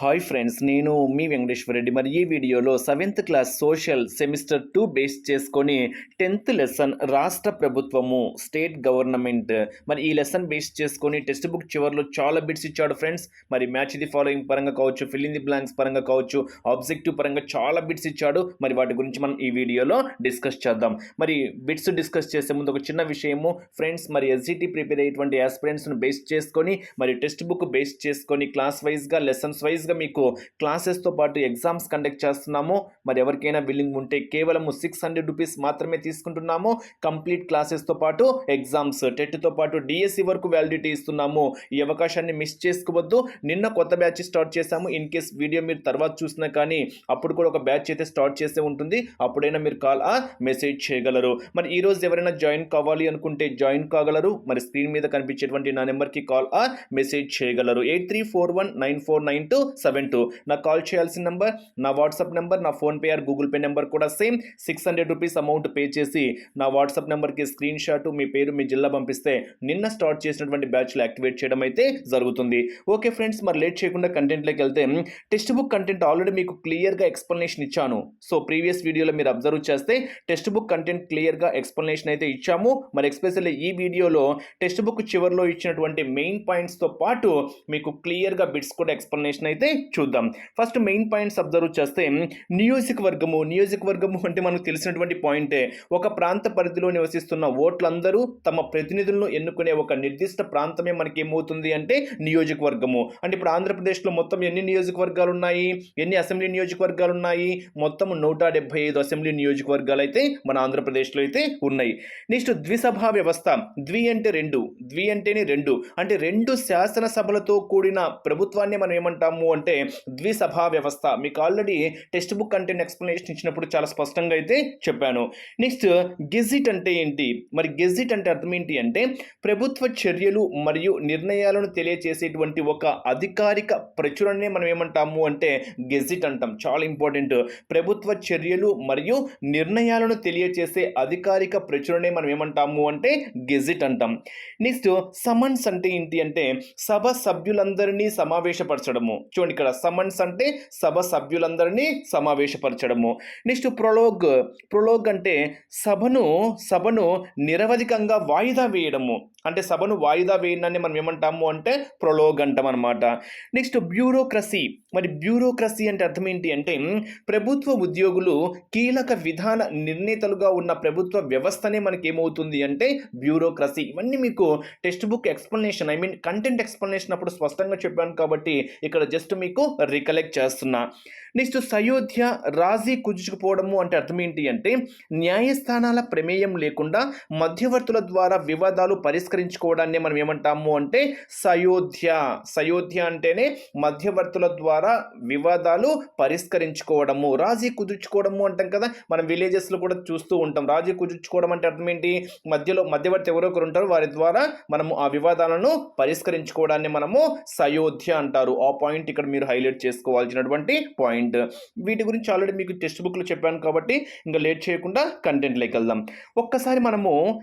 Hi friends నేను మీ వెంకటేశ్వర రెడ్డి. మరి ఈ వీడియోలో seventh class social semester two base చేసుకొని టెన్త్ లెసన్ రాష్ట్ర ప్రభుత్వము స్టేట్ గవర్నమెంట్. మరి ఈ లెసన్ బేస్ చేసుకొని టెక్స్ట్ బుక్ చివరిలో చాలా బిట్స్ ఇచ్చాడు ఫ్రెండ్స్. మరి మ్యాచ్ ది ఫాలోయింగ్ పరంగా కావచ్చు ఫిల్ ఇన్ ది బ్లాంక్స్ పరంగా కావచ్చు ఆబ్జెక్టివ్ పరంగా చాలా బిట్స్ ఇచ్చాడు. మరి వాటి గురించి మనం ఈ వీడియోలో డిస్కస్ చేద్దాం. మరి బిట్స్ డిస్కస్ చేసే ముందు ఒక చిన్న విషయము ఫ్రెండ్స్. మరి ఎస్జిటి ప్రిపేర్ అయ్యేటువంటి ఆస్పిరెంట్స్ను బేస్ చేసుకొని మరి టెక్స్ట్ బుక్ బేస్ చేసుకొని క్లాస్ వైజ్గా లెసన్స్ వైజ్గా మీకు క్లాసెస్తో పాటు ఎగ్జామ్స్ కండక్ట్ చేస్తున్నాము. మరి ఎవరికైనా బిల్లింగ్ ఉంటే కేవలం సిక్స్ హండ్రెడ్ రూపీస్ మాత్రమే తీసుకుంటున్నాము. కంప్లీట్ క్లాసెస్తో పాటు ఎగ్జామ్స్ టెట్తో పాటు డిఎస్సి వరకు వ్యాలిడిటీ ఇస్తున్నాము. ఈ అవకాశాన్ని మిస్ చేసుకోవద్దు. నిన్న కొత్త బ్యాచ్ స్టార్ట్ చేశాము. ఇన్ కేస్ వీడియో మీరు తర్వాత చూసినా కానీ అప్పుడు కూడా ఒక బ్యాచ్ అయితే స్టార్ట్ చేసే ఉంటుంది. అప్పుడైనా మీరు కాల్ ఆ మెసేజ్ చేయగలరు. మరి ఈరోజు ఎవరైనా జాయిన్ కావాలి అనుకుంటే జాయిన్ కాగలరు. మరి స్క్రీన్ మీద కనిపించేటువంటి నా నెంబర్కి కాల్ ఆ మెసేజ్ చేయగలరు. Eight three four one nine four nine two two seven two. నాకు కాల్ చేయాల్సిన నెంబర్ నా వాట్సాప్ నెంబర్ నా PhonePe or Google Pay number కూడా same. Six hundred rupees amount pay చేసి నా వాట్సాప్ నెంబర్కి స్క్రీన్ షాట్ మీ పేరు మీ జిల్లా పంపిస్తే నిన్న స్టార్ట్ చేసినటువంటి బ్యాచ్లు యాక్టివేట్ చేయడం అయితే జరుగుతుంది. ఓకే ఫ్రెండ్స్ మరి లేట్ చేయకుండా కంటెంట్లోకి వెళ్తే టెక్స్ట్ బుక్ కంటెంట్ ఆల్రెడీ మీకు క్లియర్గా ఎక్స్ప్లెనేషన్ ఇచ్చాను. సో ప్రీవియస్ వీడియోలో మీరు అబ్జర్వ్ చేస్తే టెక్స్ట్ బుక్ కంటెంట్ క్లియర్గా ఎక్స్ప్లెనేషన్ అయితే ఇచ్చాము. మరి ఎక్స్పెషల్లీ ఈ వీడియోలో టెక్స్ట్ బుక్ చివరిలో ఇచ్చినటువంటి మెయిన్ పాయింట్స్తో పాటు మీకు క్లియర్గా బిట్స్ కూడా ఎక్స్ప్లెనేషన్ అయితే చూద్దాం. ఫస్ట్ మెయిన్ పాయింట్స్ అబ్జర్వ్ చేస్తే నియోజకవర్గము నియోజకవర్గము అంటే మనకు తెలిసినటువంటి పాయింటే ఒక ప్రాంత పరిధిలో నివసిస్తున్న ఓట్లందరూ తమ ప్రతినిధులను ఎన్నుకునే ఒక నిర్దిష్ట ప్రాంతమే మనకి ఏమవుతుంది అంటే నియోజకవర్గము. అంటే ఇప్పుడు ఆంధ్రప్రదేశ్లో మొత్తం ఎన్ని నియోజకవర్గాలు ఉన్నాయి ఎన్ని అసెంబ్లీ నియోజకవర్గాలు ఉన్నాయి మొత్తం నూట డెబ్బై ఐదు అసెంబ్లీ నియోజకవర్గాలు అయితే మన ఆంధ్రప్రదేశ్లో అయితే ఉన్నాయి. నెక్స్ట్ ద్విసభా వ్యవస్థ ద్వి అంటే రెండు ద్వి అంటేనే రెండు. అంటే రెండు శాసనసభలతో కూడిన ప్రభుత్వాన్ని మనం ఏమంటాం చేస్తాము అంటే ద్విసభా వ్యవస్థ. మీకు already text book content explanation ఇచ్చినప్పుడు చాలా స్పష్టంగా అయితే చెప్పాను. నెక్స్ట్ గెజిట్ అంటే ఏంటి? మరి గెజిట్ అంటే అర్థం ఏంటి అంటే ప్రభుత్వ చర్యలు మరియు నిర్ణయాలను తెలియచేసేటువంటి ఒక అధికారిక ప్రచురణనే మనం ఏమంటాము అంటే గెజిట్ అంటాం. చాలా ఇంపార్టెంట్ ప్రభుత్వ చర్యలు మరియు నిర్ణయాలను తెలియచేసే అధికారిక ప్రచురణే మనం ఏమంటాము అంటే గెజిట్ అంటాం. నెక్స్ట్ సమన్స్ అంటే ఏంటి అంటే సభ సభ్యులందరినీ సమావేశపరచడము. చూడండి ఇక్కడ సమన్స్ అంటే సభ సభ్యులందరినీ సమావేశపరచడము. నెక్స్ట్ ప్రొలోగ్ ప్రొలోగ్ అంటే సభను సభను నిరవధికంగా వాయిదా వేయడము. అంటే సభను వాయిదా వేయడాన్ని మనం ఏమంటాము అంటే ప్రొలోగ్ అంటాం అనమాట నెక్స్ట్ బ్యూరోక్రసీ. మరి బ్యూరోక్రసీ అంటే అర్థం ఏంటి అంటే ప్రభుత్వ ఉద్యోగులు కీలక విధాన నిర్ణేతలుగా ఉన్న ప్రభుత్వ వ్యవస్థనే మనకి ఏమవుతుంది అంటే బ్యూరోక్రసీ. ఇవన్నీ మీకు text book explanation I mean content explanation అప్పుడు స్పష్టంగా చెప్పాను కాబట్టి ఇక్కడ జస్ట్ మీకు రికలెక్ట్ చేస్తున్నా. నెక్స్ట్ సయోధ్య రాజీ కుదుచుకుపోవడము అంటే అర్థం ఏంటి అంటే న్యాయస్థానాల ప్రమేయం లేకుండా మధ్యవర్తుల ద్వారా వివాదాలు పరిష్కరించుకోవడాన్ని మనం ఏమంటాము అంటే సయోధ్య. సయోధ్య అంటేనే మధ్యవర్తుల ద్వారా వివాదాలు పరిష్కరించుకోవడము. రాజీ కుదుర్చుకోవడము అంటాం కదా. మనం విలేజెస్లో కూడా చూస్తూ ఉంటాం. రాజీ కుదుర్చుకోవడం అంటే అర్థం ఏంటి? మధ్యలో మధ్యవర్తి ఎవరొకరు ఉంటారు. వారి ద్వారా మనము ఆ వివాదాలను పరిష్కరించుకోవడాన్ని మనము సయోధ్య అంటారు. ఆ పాయింట్ ఇక్కడ మీరు హైలైట్ చేసుకోవాల్సినటువంటి పాయింట్. వీటి గురించి ఆల్రెడీ మీకు టెక్స్ట్ బుక్లో చెప్పాను కాబట్టి ఇంకా లేట్ చేయకుండా కంటెంట్లోకి వెళ్దాం. ఒక్కసారి మనము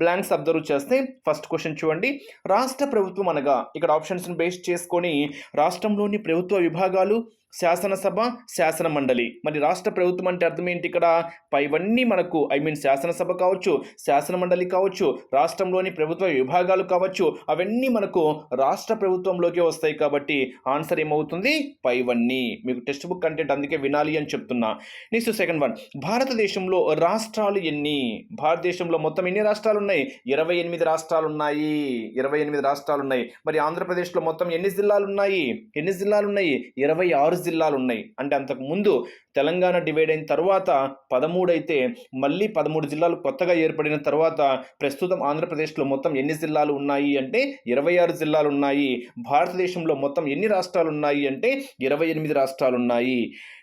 బ్లాంక్స్ అబ్జర్వ్ చేస్తే ఫస్ట్ క్వశ్చన్ చూడండి. రాష్ట్ర ప్రభుత్వం అనగా ఇక్కడ ఆప్షన్స్ని బేస్ చేసుకొని రాష్ట్రంలోని ప్రభుత్వ విభాగాలు శాసనసభ శాసన మండలి. మరి రాష్ట్ర ప్రభుత్వం అంటే అర్థం ఏంటి ఇక్కడ? పైవన్నీ మనకు ఐ మీన్ శాసనసభ కావచ్చు శాసన మండలి కావచ్చు రాష్ట్రంలోని ప్రభుత్వ విభాగాలు కావచ్చు అవన్నీ మనకు రాష్ట్ర ప్రభుత్వంలోకి వస్తాయి కాబట్టి ఆన్సర్ ఏమవుతుంది? పైవన్నీ మీకు టెక్స్ట్ బుక్ కంటెంట్ అందుకే వినాలి అని చెప్తున్నా. Next second one. భారతదేశంలో రాష్ట్రాలు ఎన్ని? భారతదేశంలో మొత్తం ఎన్ని రాష్ట్రాలు ఉన్నాయి ఇరవై ఎనిమిది రాష్ట్రాలు ఉన్నాయి ఇరవై ఎనిమిది రాష్ట్రాలు ఉన్నాయి మరి ఆంధ్రప్రదేశ్లో మొత్తం ఎన్ని జిల్లాలు ఉన్నాయి ఎన్ని జిల్లాలు ఉన్నాయి ఇరవై ఆరు జిల్లాలు ఉన్నాయి అంటే అంతకు ముందు తెలంగాణ డివైడ్ అయిన తర్వాత పదమూడు అయితే మళ్ళీ పదమూడు జిల్లాలు కొత్తగా ఏర్పడిన తర్వాత ప్రస్తుతం ఆంధ్రప్రదేశ్లో మొత్తం ఎన్ని జిల్లాలు ఉన్నాయి అంటే ఇరవై ఆరు జిల్లాలు ఉన్నాయి భారతదేశంలో మొత్తం ఎన్ని రాష్ట్రాలు ఉన్నాయి అంటే ఇరవై ఎనిమిది రాష్ట్రాలు ఉన్నాయి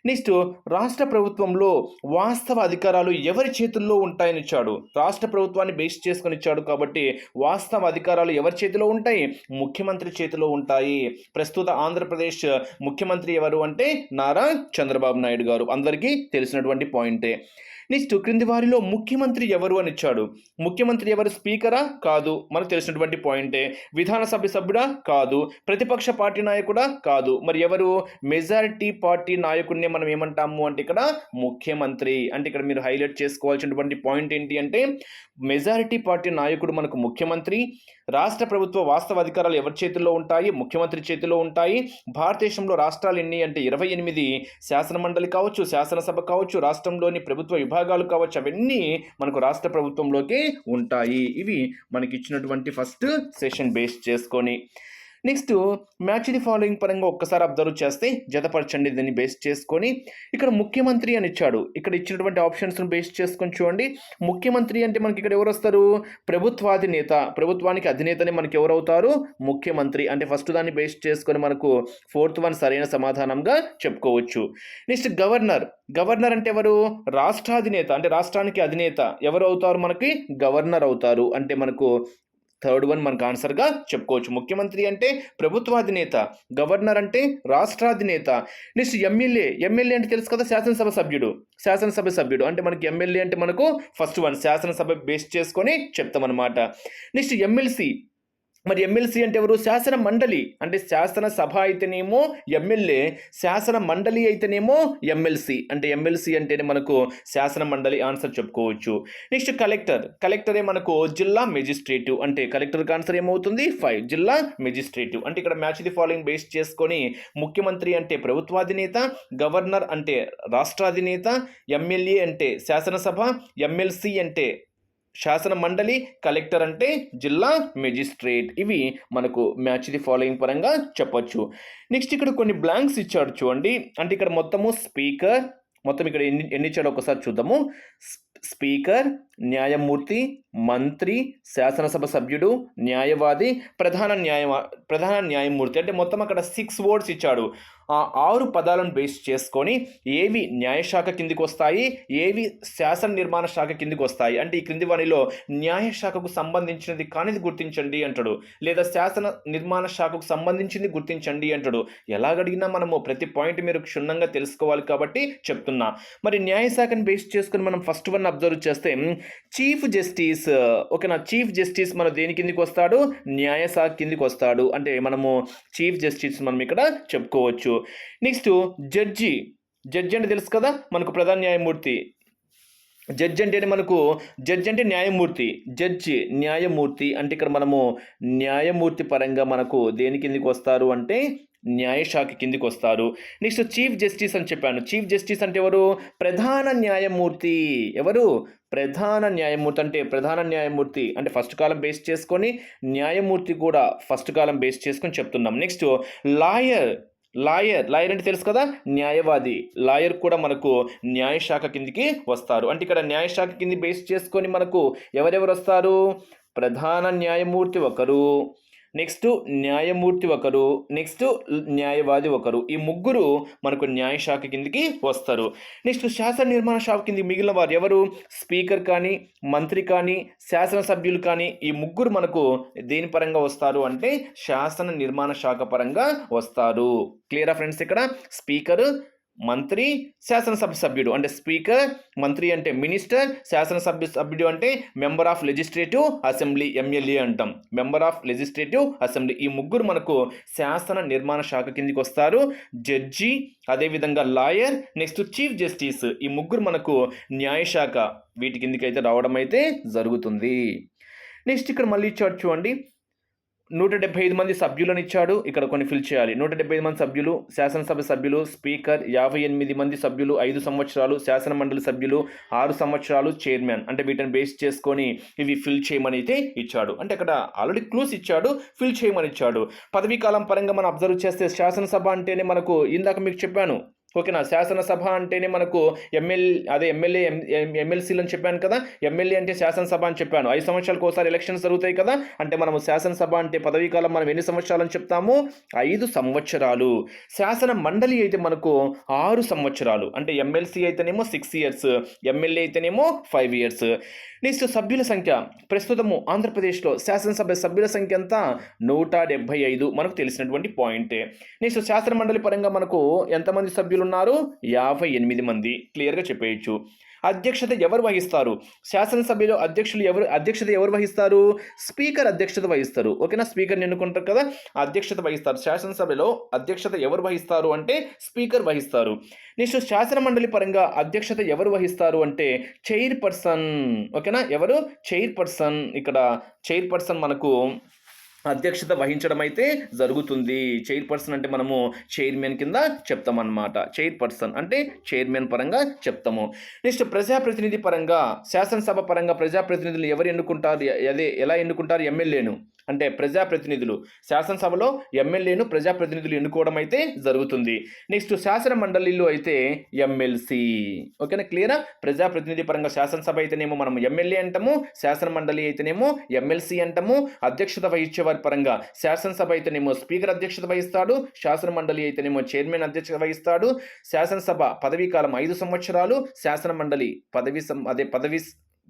నెక్స్ట్ రాష్ట్ర ప్రభుత్వంలో వాస్తవ అధికారాలు ఎవరి చేతుల్లో ఉంటాయని ఇచ్చాడు. రాష్ట్ర ప్రభుత్వాన్ని బేస్ చేసుకొని ఇచ్చాడు కాబట్టి వాస్తవ అధికారాలు ఎవరి చేతిలో ఉంటాయి? ముఖ్యమంత్రి చేతిలో ఉంటాయి. ప్రస్తుత ఆంధ్రప్రదేశ్ ముఖ్యమంత్రి ఎవరు అంటే నారా చంద్రబాబు నాయుడు గారు. అందరికీ తెలిసినటువంటి పాయింటే. నెక్స్ట్ క్రింది వారిలో ముఖ్యమంత్రి ఎవరు అని ఇచ్చాడు. ముఖ్యమంత్రి ఎవరు? స్పీకరా? కాదు. మనకు తెలిసినటువంటి పాయింటే విధానసభ సభ్యుడా? కాదు. ప్రతిపక్ష పార్టీ నాయకుడా? కాదు. మరి ఎవరు? మెజారిటీ పార్టీ నాయకుడిని మనం ఏమంటాము అంటే ఇక్కడ ముఖ్యమంత్రి. అంటే ఇక్కడ మీరు హైలైట్ చేసుకోవాల్సినటువంటి పాయింట్ ఏంటి అంటే మెజారిటీ పార్టీ నాయకుడు మనకు ముఖ్యమంత్రి. రాష్ట్ర ప్రభుత్వ వాస్తవ అధికారాలు ఎవరి చేతుల్లో ఉంటాయి? ముఖ్యమంత్రి చేతిలో ఉంటాయి. భారతదేశంలో రాష్ట్రాలు ఎన్ని అంటే ఇరవై ఎనిమిది శాసన మండలి కావచ్చు శాసనసభ కావచ్చు రాష్ట్రంలోని ప్రభుత్వ విభాగాలు కావచ్చు అవన్నీ మనకు రాష్ట్ర ప్రభుత్వంలోకి ఉంటాయి. ఇవి మనకి ఇచ్చినటువంటి ఫస్ట్ సెషన్ బేస్ చేసుకొని నెక్స్ట్ మ్యాచ్ ది ఫాలోయింగ్ పరంగా ఒక్కసారి అబ్జర్వ్ చేస్తే జతపరచండి దీన్ని బేస్ చేసుకొని. ఇక్కడ ముఖ్యమంత్రి అని ఇచ్చాడు. ఇక్కడ ఇచ్చినటువంటి ఆప్షన్స్ను బేస్ చేసుకొని చూడండి. ముఖ్యమంత్రి అంటే మనకి ఇక్కడ ఎవరు వస్తారు? ప్రభుత్వాధినేత. ప్రభుత్వానికి అధినేతనే మనకి ఎవరు అవుతారు? ముఖ్యమంత్రి. అంటే ఫస్ట్ దాన్ని బేస్ చేసుకొని మనకు ఫోర్త్ వన్ సరైన సమాధానంగా చెప్పుకోవచ్చు. Next governor. గవర్నర్ అంటే ఎవరు? రాష్ట్రాధినేత. అంటే రాష్ట్రానికి అధినేత. ఎవరు అవుతారు మనకి? గవర్నర్ అవుతారు. అంటే మనకు థర్డ్ వన్ మనకు ఆన్సర్గా చెప్పుకోవచ్చు. ముఖ్యమంత్రి అంటే ప్రభుత్వాధినేత గవర్నర్ అంటే రాష్ట్రాధినేత నెక్స్ట్ ఎమ్మెల్యే ఎమ్మెల్యే అంటే తెలుసు కదా శాసనసభ సభ్యుడు. శాసనసభ సభ్యుడు అంటే మనకి ఎమ్మెల్యే అంటే మనకు ఫస్ట్ వన్ శాసనసభ బేస్ చేసుకొని చెప్తామన్నమాట. నెక్స్ట్ ఎమ్మెల్సీ మరి ఎమ్మెల్సీ అంటే ఎవరు? శాసన మండలి. అంటే శాసన సభ అయితేనేమో ఎమ్మెల్యే శాసన మండలి అయితేనేమో ఎమ్మెల్సీ అంటే ఎమ్మెల్సీ అంటేనే మనకు శాసన మండలి ఆన్సర్ చెప్పుకోవచ్చు. Next collector. కలెక్టరే మనకు జిల్లా మెజిస్ట్రేటివ్ అంటే కలెక్టర్కి ఆన్సర్ ఏమవుతుంది? ఫైవ్. జిల్లా మెజిస్ట్రేటివ్ అంటే ఇక్కడ మ్యాచ్ ది ఫాలోయింగ్ బేస్ చేసుకొని ముఖ్యమంత్రి అంటే ప్రభుత్వాధినేత గవర్నర్ అంటే రాష్ట్రాధినేత ఎమ్మెల్యే అంటే శాసనసభ ఎమ్మెల్సీ అంటే శాసన మండలి కలెక్టర్ అంటే జిల్లా మెజిస్ట్రేట్. ఇవి మనకు మ్యాచ్ ది ఫాలోయింగ్ పరంగా చెప్పొచ్చు. నెక్స్ట్ ఇక్కడ కొన్ని బ్లాంక్స్ ఇచ్చాడు చూడండి. అంటే ఇక్కడ మొత్తము స్పీకర్ మొత్తం ఇక్కడ ఎన్ని ఎన్ని ఇచ్చాడో ఒకసారి చూద్దాము. స్పీకర్ న్యాయమూర్తి మంత్రి శాసనసభ సభ్యుడు న్యాయవాది ప్రధాన న్యాయ ప్రధాన న్యాయమూర్తి. అంటే మొత్తం అక్కడ సిక్స్ వర్డ్స్ ఇచ్చాడు. ఆ ఆరు పదాలను బేస్ చేసుకొని ఏవి న్యాయశాఖ కిందికి వస్తాయి ఏవి శాసన నిర్మాణ శాఖ కిందికి వస్తాయి. అంటే ఈ క్రింది వాణిలో న్యాయశాఖకు సంబంధించినది కానిది గుర్తించండి అంటాడు. లేదా శాసన నిర్మాణ శాఖకు సంబంధించింది గుర్తించండి అంటాడు. ఎలాగడిగినా మనము ప్రతి పాయింట్ మీరు క్షుణ్ణంగా తెలుసుకోవాలి కాబట్టి చెప్తున్నా. మరి న్యాయశాఖను బేస్ చేసుకుని మనం ఫస్ట్ వన్ అబ్జర్వ్ చేస్తే చీఫ్ జస్టిస్ ఓకేనా చీఫ్ జస్టిస్ మన దేని కిందికి వస్తాడు? న్యాయశాఖ కిందికి వస్తాడు. అంటే మనము చీఫ్ జస్టిస్ మనం ఇక్కడ చెప్పుకోవచ్చు. Next judge. జడ్జి అంటే తెలుసు కదా మనకు ప్రధాన న్యాయమూర్తి. జడ్జి అంటే మనకు? జడ్జి అంటే న్యాయమూర్తి. జడ్జి న్యాయమూర్తి. అంటే ఇక్కడ మనము న్యాయమూర్తి పరంగా మనకు దేని కిందికి వస్తారు అంటే న్యాయశాఖ కిందికి వస్తారు నెక్స్ట్ చీఫ్ జస్టిస్ అని చెప్పాను. చీఫ్ జస్టిస్ అంటే ఎవరు? ప్రధాన న్యాయమూర్తి. ఎవరు? ప్రధాన న్యాయమూర్తి అంటే ప్రధాన న్యాయమూర్తి. అంటే ఫస్ట్ కాలం బేస్ చేసుకొని న్యాయమూర్తి కూడా ఫస్ట్ కాలం బేస్ చేసుకొని చెప్తున్నాం. Next lawyer. లాయర్. లాయర్ అంటే తెలుసు కదా? న్యాయవాది. లాయర్ కూడా మనకు న్యాయశాఖ కిందికి వస్తారు. అంటే ఇక్కడ న్యాయశాఖ కింది బేస్ చేసుకొని మనకు ఎవరెవరు వస్తారు? ప్రధాన న్యాయమూర్తి ఒకరు. నెక్స్ట్ న్యాయమూర్తి ఒకరు నెక్స్ట్ న్యాయవాది ఒకరు. ఈ ముగ్గురు మనకు న్యాయశాఖ కిందికి వస్తారు. నెక్స్ట్ శాసన నిర్మాణ శాఖ కింది మిగిలిన వారు ఎవరు? స్పీకర్ కానీ మంత్రి కానీ శాసనసభ్యులు కానీ ఈ ముగ్గురు మనకు దేని పరంగా వస్తారు అంటే శాసన నిర్మాణ శాఖ పరంగా వస్తారు. క్లియరా ఫ్రెండ్స్ ఇక్కడ? స్పీకర్ మంత్రి శాసనసభ సభ్యుడు. అంటే స్పీకర్ మంత్రి అంటే మినిస్టర్ శాసనసభ్య సభ్యుడు అంటే member of legislative assembly MLA అంటాం. Member of legislative assembly. ఈ ముగ్గురు మనకు శాసన నిర్మాణ శాఖ కిందికి వస్తారు. జడ్జి అదేవిధంగా లాయర్ నెక్స్ట్ చీఫ్ జస్టిస్. ఈ ముగ్గురు మనకు న్యాయశాఖ వీటి కిందికి అయితే రావడం అయితే జరుగుతుంది. నెక్స్ట్ ఇక్కడ మళ్ళీ ఇచ్చాడు చూడండి. నూట డెబ్బై ఐదు మంది సభ్యులను ఇచ్చాడు. ఇక్కడ కొన్ని ఫిల్ చేయాలి. నూట డెబ్బై ఐదు మంది సభ్యులు శాసనసభ సభ్యులు స్పీకర్ యాభై ఎనిమిది మంది సభ్యులు ఐదు సంవత్సరాలు శాసన మండలి సభ్యులు ఆరు సంవత్సరాలు చైర్మన్. అంటే వీటిని బేస్ చేసుకొని ఇవి ఫిల్ చేయమని అయితే ఇచ్చాడు. అంటే అక్కడ ఆల్రెడీ క్లూస్ ఇచ్చాడు ఫిల్ చేయమని ఇచ్చాడు. పదవీకాలం పరంగా మనం అబ్జర్వ్ చేస్తే శాసనసభ అంటేనే మనకు ఇందాక మీకు చెప్పాను ఓకేనా? శాసనసభ అంటేనే మనకు ఎమ్మెల్యే అదే ఎమ్మెల్యే ఎమ్మెల్సీలు అని చెప్పాను కదా? ఎమ్మెల్యే అంటే శాసనసభ అని చెప్పాను. ఐదు సంవత్సరాలకు ఒకసారి ఎలక్షన్స్ జరుగుతాయి కదా? అంటే మనము శాసనసభ అంటే పదవీ కాలం మనం ఎన్ని సంవత్సరాలు అని చెప్తాము? ఐదు సంవత్సరాలు. శాసన మండలి అయితే మనకు ఆరు సంవత్సరాలు. అంటే ఎమ్మెల్సీ అయితేనేమో సిక్స్ ఇయర్స్ ఎమ్మెల్యే అయితేనేమో ఫైవ్ ఇయర్స్. నెక్స్ట్ సభ్యుల సంఖ్య. ప్రస్తుతము ఆంధ్రప్రదేశ్లో శాసనసభ సభ్యుల సంఖ్య అంతా నూట డెబ్బై ఐదు. మనకు తెలిసినటువంటి పాయింటే. నెక్స్ట్ శాసన మండలి పరంగా మనకు ఎంతమంది సభ్యులు ఉన్నారు. యాభై ఎనిమిది మంది. క్లియర్గా చెప్పేయచ్చు. అధ్యక్షత ఎవరు వహిస్తారు? శాసనసభలో అధ్యక్షులు ఎవరు అధ్యక్షత ఎవరు వహిస్తారు? స్పీకర్ అధ్యక్షత వహిస్తారు. ఓకేనా? స్పీకర్ని ఎన్నుకుంటారు కదా? అధ్యక్షత వహిస్తారు. శాసనసభలో అధ్యక్షత ఎవరు వహిస్తారు అంటే స్పీకర్ వహిస్తారు. నెక్స్ట్ శాసన మండలి పరంగా అధ్యక్షత ఎవరు వహిస్తారు అంటే చైర్ పర్సన్ ఓకేనా? ఎవరు? చైర్ పర్సన్ ఇక్కడ చైర్ పర్సన్ మనకు అధ్యక్షత వహించడం అయితే జరుగుతుంది. చైర్పర్సన్ అంటే మనము చైర్మన్ కింద చెప్తామన్నమాట. చైర్పర్సన్ అంటే చైర్మన్ పరంగా చెప్తాము. నెక్స్ట్ ప్రజాప్రతినిధి పరంగా శాసనసభ పరంగా ప్రజాప్రతినిధులు ఎవరు ఎన్నుకుంటారు? అదే ఎలా ఎన్నుకుంటారు? ఎమ్మెల్యేను. అంటే ప్రజాప్రతినిధులు. శాసనసభలో ఎమ్మెల్యేను ప్రజాప్రతినిధులు ఎన్నుకోవడం అయితే జరుగుతుంది. నెక్స్ట్ శాసన మండలిలో అయితే ఎమ్మెల్సీ. ఓకేనా? క్లియరా? ప్రజాప్రతినిధి పరంగా శాసనసభ అయితేనేమో మనం ఎమ్మెల్యే అంటాము శాసన మండలి అయితేనేమో ఎమ్మెల్సీ అంటాము అధ్యక్షత వహించే వారి పరంగా శాసనసభ అయితేనేమో స్పీకర్ అధ్యక్షత వహిస్తాడు శాసన మండలి అయితేనేమో చైర్మన్ అధ్యక్షత వహిస్తాడు శాసనసభ పదవీ కాలం ఐదు సంవత్సరాలు శాసన మండలి పదవి సం అదే పదవి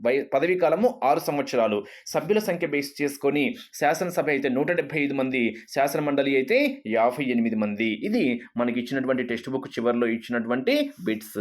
వై పదవీ కాలము ఆరు సంవత్సరాలు. సభ్యుల సంఖ్య బేస్ చేసుకొని శాసనసభ అయితే నూట డెబ్బై ఐదు మంది శాసన మండలి అయితే యాభై ఎనిమిది మంది. ఇది మనకి ఇచ్చినటువంటి టెక్స్ట్ బుక్ చివరిలో ఇచ్చినటువంటి బిట్స్.